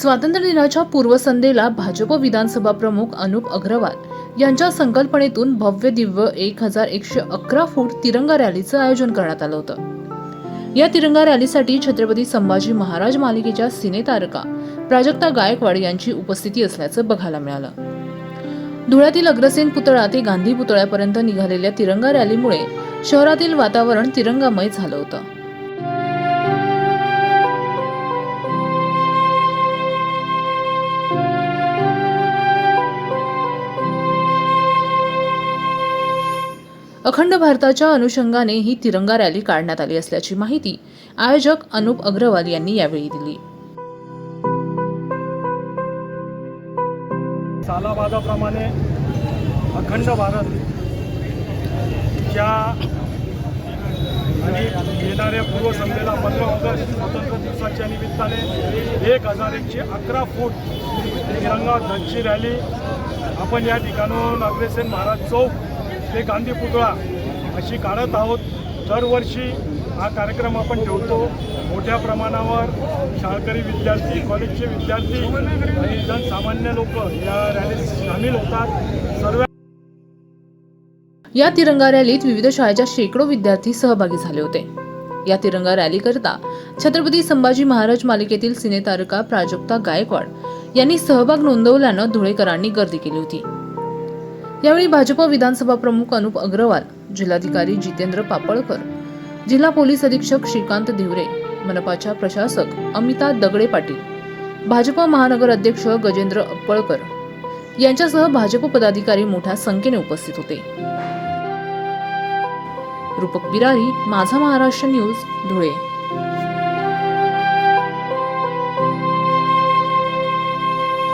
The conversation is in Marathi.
स्वातंत्र्य दिनाच्या पूर्वसंध्येला भाजप विधानसभा प्रमुख अनुप अग्रवाल यांच्या संकल्पनेतून भव्य दिव्य एक हजार एकशे अकरा फूट तिरंगा रॅलीचं आयोजन करण्यात आलं होतं. या तिरंगा रॅलीसाठी छत्रपती संभाजी महाराज मालिकेच्या सिनेतारका प्राजक्ता गायकवाड यांची उपस्थिती असल्याचं बघायला मिळालं. धुळ्यातील अग्रसेन पुतळा ते गांधी पुतळ्यापर्यंत निघालेल्या तिरंगा रॅलीमुळे शहरातील वातावरण तिरंगामय झालं होतं. अखंड भारताच्या अनुषंगाने ही तिरंगा रॅली काढण्यात आली असल्याची माहिती आयोजक अनुप अग्रवाल यांनी यावेळी दिली. सालाबादाप्रमाणे अखंड भारत च्या आणि येणाऱ्या पूर्वसंध्येला पंधरा ऑगस्ट स्वातंत्र्य दिवसाच्या निमित्ताने एक हजार एकशे अकरा फूट तिरंगा ध्वजची रॅली आपण या ठिकाणाहून अग्रेसेन महाराज चौक ते गांधी पुतळा अशी काढत आहोत. दरवर्षी हा कार्यक्रम आपण ठेवतो. मोठ्या प्रमाणावर शाळकरी विद्यार्थी कॉलेजचे विद्यार्थी आणि जनसामान्य लोक या रॅलीत सामील होतात. सर्व या तिरंगा रॅलीत विविध शाळेच्या शेकडो विद्यार्थी सहभागी झाले होते. या तिरंगा रॅलीकरिता छत्रपती संभाजी महाराज मालिकेतील सिनेतारका प्राजक्ता गायकवाड यांनी सहभाग नोंदवल्यानं धुळेकरांनी गर्दी केली होती. यावेळी भाजप विधानसभा प्रमुख अनुप अग्रवाल जिल्हाधिकारी जितेंद्र पापळकर जिल्हा पोलीस अधीक्षक श्रीकांत धिवरे मनपाच्या प्रशासक अमिता दगडे पाटील भाजप महानगर अध्यक्ष गजेंद्र अप्पळकर यांच्यासह भाजप पदाधिकारी मोठ्या संख्येने उपस्थित होते. रूपक बिरारी माझा महाराष्ट्र न्यूज धुळे.